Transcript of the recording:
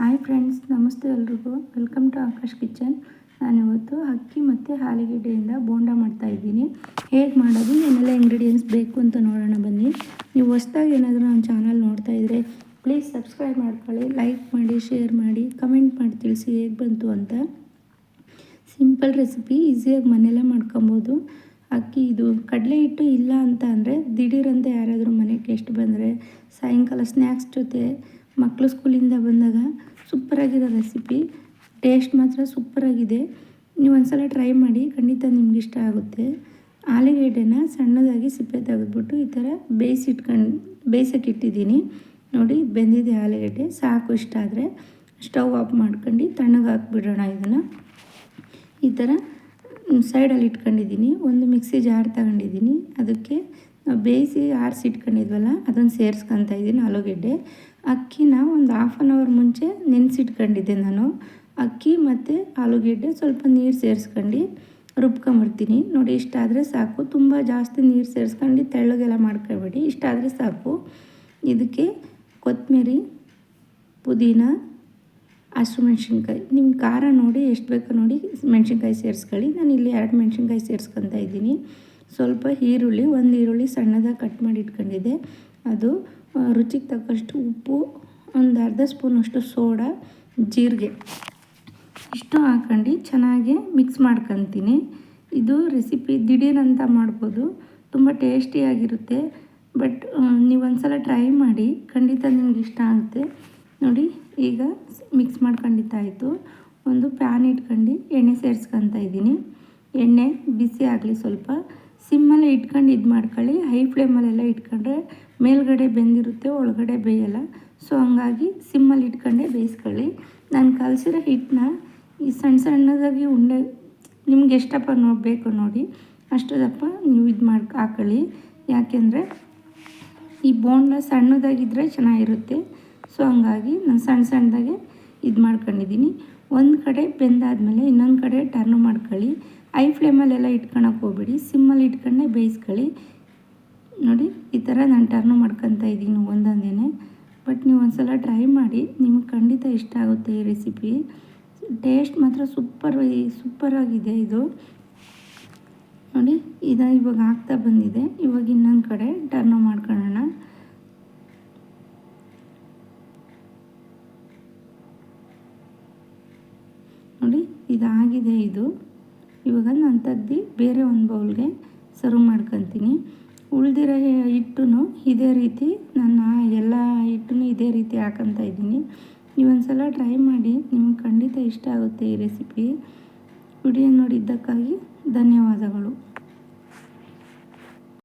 Hi friends ನಮಸ್ತೆ ಎಲ್ರಿಗೂ. Welcome to Akash kitchen ನಾನು ಇವತ್ತು ಅಕ್ಕಿ ಮತ್ತು ಹಾಲಿಗೆಡ್ಡೆಯಿಂದ ಬೋಂಡ ಮಾಡ್ತಾಯಿದ್ದೀನಿ ಹೇಗೆ ಮಾಡೋದು, ಏನೆಲ್ಲ ಇಂಗ್ರೀಡಿಯೆಂಟ್ಸ್ ಬೇಕು ಅಂತ ನೋಡೋಣ ಬನ್ನಿ. ನೀವು ಹೊಸ್ದಾಗಿ ಏನಾದರೂ ನಮ್ಮ ಚಾನಲ್ ನೋಡ್ತಾ ಇದ್ದರೆ ಪ್ಲೀಸ್ ಸಬ್ಸ್ಕ್ರೈಬ್ ಮಾಡ್ಕೊಳ್ಳಿ ಲೈಕ್ ಮಾಡಿ ಶೇರ್ ಮಾಡಿ ಕಮೆಂಟ್ ಮಾಡಿ ತಿಳಿಸಿ ಹೇಗೆ ಬಂತು ಅಂತ. ಸಿಂಪಲ್ ರೆಸಿಪಿ ಈಸಿಯಾಗಿ ಮನೆಯಲ್ಲೇ ಮಾಡ್ಕೊಬೋದು. ಅಕ್ಕಿ ಇದು ಕಡಲೆ ಹಿಟ್ಟು ಇಲ್ಲ ಅಂತ ಅಂದರೆ ದಿಢೀರಂತೆ ಯಾರಾದರೂ ಮನೆಗೆ ಎಷ್ಟು ಬಂದರೆ ಸಾಯಂಕಾಲ ಸ್ನ್ಯಾಕ್ಸ್ ಜೊತೆ ಮಕ್ಕಳು ಸ್ಕೂಲಿಂದ ಬಂದಾಗ ಸೂಪರಾಗಿರೋ ರೆಸಿಪಿ, ಟೇಸ್ಟ್ ಮಾತ್ರ ಸೂಪರಾಗಿದೆ. ನೀವು ಒಂದ್ಸಲ ಟ್ರೈ ಮಾಡಿ, ಖಂಡಿತ ನಿಮ್ಗೆ ಇಷ್ಟ ಆಗುತ್ತೆ. ಆಲೂಗೆಡ್ಡೆನ ಸಣ್ಣದಾಗಿ ಸಿಪ್ಪೆ ತೆಗೆದ್ಬಿಟ್ಟು ಈ ಥರ ಬೇಯಿಸಿಟ್ಕೊಂಡು ಬೇಯಿಸೋಕೆ ಇಟ್ಟಿದ್ದೀನಿ. ನೋಡಿ, ಬೆಂದಿದೆ ಆಲೂಗೆಡ್ಡೆ, ಸಾಕು ಇಷ್ಟ ಆದರೆ ಸ್ಟವ್ ಆಫ್ ಮಾಡ್ಕೊಂಡು ತಣ್ಣಗೆ ಹಾಕ್ಬಿಡೋಣ ಇದನ್ನು. ಈ ಥರ ಸೈಡಲ್ಲಿ ಇಟ್ಕೊಂಡಿದ್ದೀನಿ. ಒಂದು ಮಿಕ್ಸಿ ಜಾರ್ ತಗೊಂಡಿದ್ದೀನಿ. ಅದಕ್ಕೆ ಬೇಯಿಸಿ ಆರಿಸಿ ಇಟ್ಕೊಂಡಿದ್ವಲ್ಲ, ಅದನ್ನು ಸೇರಿಸ್ಕೊತಾ ಇದ್ದೀನಿ ಆಲೂಗೆಡ್ಡೆ. ಅಕ್ಕಿನ ಒಂದು ಹಾಫ್ ಆನ್ ಅವರ್ ಮುಂಚೆ ನೆನೆಸಿಟ್ಕೊಂಡಿದ್ದೆ ನಾನು. ಅಕ್ಕಿ ಮತ್ತು ಆಲೂಗೆಡ್ಡೆ ಸ್ವಲ್ಪ ನೀರು ಸೇರಿಸ್ಕೊಂಡು ರುಬ್ಕೊಂಬಿಡ್ತೀನಿ ನೋಡಿ ಇಷ್ಟಾದರೆ ಸಾಕು. ತುಂಬ ಜಾಸ್ತಿ ನೀರು ಸೇರಿಸ್ಕೊಂಡು ತೆಳ್ಳಗೆಲ್ಲ ಮಾಡ್ಕೊಬೇಡಿ. ಇಷ್ಟಾದರೆ ಸಾಕು. ಇದಕ್ಕೆ ಕೊತ್ತಂಬರಿ ಪುದೀನ, ಹಸಿರು ಮೆಣಸಿನ್ಕಾಯಿ. ನಿಮ್ಮ ಖಾರ ನೋಡಿ, ಎಷ್ಟು ಬೇಕೋ ನೋಡಿ ಮೆಣಸಿನ್ಕಾಯಿ ಸೇರಿಸ್ಕೊಳ್ಳಿ. ನಾನು ಇಲ್ಲಿ ಎರಡು ಮೆಣಸಿನ್ಕಾಯಿ ಸೇರಿಸ್ಕೊತಾ ಇದ್ದೀನಿ. ಸ್ವಲ್ಪ ಈರುಳ್ಳಿ, ಒಂದು ಈರುಳ್ಳಿ ಸಣ್ಣದಾಗಿ ಕಟ್ ಮಾಡಿ ಇಟ್ಕೊಂಡಿದ್ದೆ. ಅದು ರುಚಿಗೆ ತಕ್ಕಷ್ಟು ಉಪ್ಪು, ಒಂದು ಅರ್ಧ ಸ್ಪೂನಷ್ಟು ಸೋಡಾ, ಜೀರಿಗೆ. ಇಷ್ಟು ಹಾಕೊಂಡು ಚೆನ್ನಾಗಿ ಮಿಕ್ಸ್ ಮಾಡ್ಕೊತೀನಿ. ಇದು ರೆಸಿಪಿ ದಿಢೀರಂತ ಮಾಡ್ಬೋದು. ತುಂಬ ಟೇಸ್ಟಿಯಾಗಿರುತ್ತೆ ಬಟ್ ನೀವು ಒಂದ್ಸಲ ಟ್ರೈ ಮಾಡಿ, ಖಂಡಿತ ನಿಮ್ಗೆ ಇಷ್ಟ ಆಗುತ್ತೆ. ನೋಡಿ, ಈಗ ಮಿಕ್ಸ್ ಮಾಡ್ಕೊಂಡಿತ್ತಾಯಿತು ಒಂದು ಪ್ಯಾನ್ ಇಟ್ಕೊಂಡು ಎಣ್ಣೆ ಸೇರಿಸ್ಕೊತ ಇದ್ದೀನಿ. ಎಣ್ಣೆ ಬಿಸಿ ಆಗಲಿ ಸ್ವಲ್ಪ. ಸಿಮ್ಮಲ್ಲೇ ಇಟ್ಕೊಂಡು ಇದು ಮಾಡ್ಕೊಳ್ಳಿ. ಹೈ ಫ್ಲೇಮಲ್ಲೆಲ್ಲ ಇಟ್ಕೊಂಡ್ರೆ ಮೇಲ್ಗಡೆ ಬೆಂದಿರುತ್ತೆ, ಒಳಗಡೆ ಬೇಯಲ್ಲ. ಸೊ ಹಂಗಾಗಿ ಸಿಮ್ಮಲ್ಲಿ ಇಟ್ಕೊಂಡೆ ಬೇಯಿಸ್ಕೊಳ್ಳಿ. ನಾನು ಕಲಸಿರೋ ಹಿಟ್ಟನ್ನ ಈ ಸಣ್ಣ ಸಣ್ಣದಾಗಿ ಉಂಡೆ, ನಿಮ್ಗೆ ಎಷ್ಟಪ್ಪ ನೋಡಬೇಕು ನೋಡಿ ಅಷ್ಟು ದಪ್ಪ ನೀವು ಇದು ಮಾಡಿ ಹಾಕೊಳ್ಳಿ. ಯಾಕೆಂದರೆ ಈ ಬೋಂಡ ಸಣ್ಣದಾಗಿದ್ದರೆ ಚೆನ್ನಾಗಿರುತ್ತೆ. ಸೊ ಹಂಗಾಗಿ ನಾನು ಸಣ್ಣ ಸಣ್ಣದಾಗೆ ಇದು ಮಾಡ್ಕೊಂಡಿದ್ದೀನಿ. ಒಂದು ಕಡೆ ಬೆಂದಾದಮೇಲೆ ಇನ್ನೊಂದು ಕಡೆ ಟರ್ನ್ ಮಾಡ್ಕೊಳ್ಳಿ. ಐ ಫ್ಲೇಮಲ್ಲೆಲ್ಲ ಇಟ್ಕೊಳಕ್ಕೆ ಹೋಗ್ಬೇಡಿ. ಸಿಮ್ಮಲ್ಲಿ ಇಟ್ಕೊಂಡೆ ಬೇಯಿಸ್ಕೊಳ್ಳಿ. ನೋಡಿ, ಈ ಥರ ನಾನು ಟರ್ನ್ ಮಾಡ್ಕೊತಾ ಇದ್ದೀನಿ ಒಂದೊಂದೇ ಬಟ್ ನೀವು ಒಂದ್ಸಲ ಟ್ರೈ ಮಾಡಿ, ನಿಮಗೆ ಖಂಡಿತ ಇಷ್ಟ ಆಗುತ್ತೆ ಈ ರೆಸಿಪಿ ಟೇಸ್ಟ್ ಮಾತ್ರ ಸೂಪರ್ ಸೂಪರಾಗಿದೆ ಇದು. ನೋಡಿ, ಇದು ಇವಾಗ ಆಗ್ತಾ ಬಂದಿದೆ. ಇವಾಗ ಇನ್ನೊಂದು ಕಡೆ ಟರ್ನ್ ಮಾಡ್ಕೊಳ್ಳೋಣ. ನೋಡಿ, ಇದಾಗಿದೆ ಇದು. ಇವಾಗ ನಾನು ತೆಗ್ದು ಬೇರೆ ಒಂದು ಬೌಲ್ಗೆ ಸರ್ವ್ ಮಾಡ್ಕೊತೀನಿ. ಉಳಿದಿರೋ ಹಿಟ್ಟು ಇದೇ ರೀತಿ ನಾನು ಎಲ್ಲ ಹಿಟ್ಟು ಇದೇ ರೀತಿ ಹಾಕೊತ ಇದ್ದೀನಿ. ನೀವೊಂದ್ಸಲ ಟ್ರೈ ಮಾಡಿ, ನಿಮಗೆ ಖಂಡಿತ ಇಷ್ಟ ಆಗುತ್ತೆ ಈ ರೆಸಿಪಿ ವಿಡಿಯೋ ನೋಡಿದ್ದಕ್ಕಾಗಿ ಧನ್ಯವಾದಗಳು.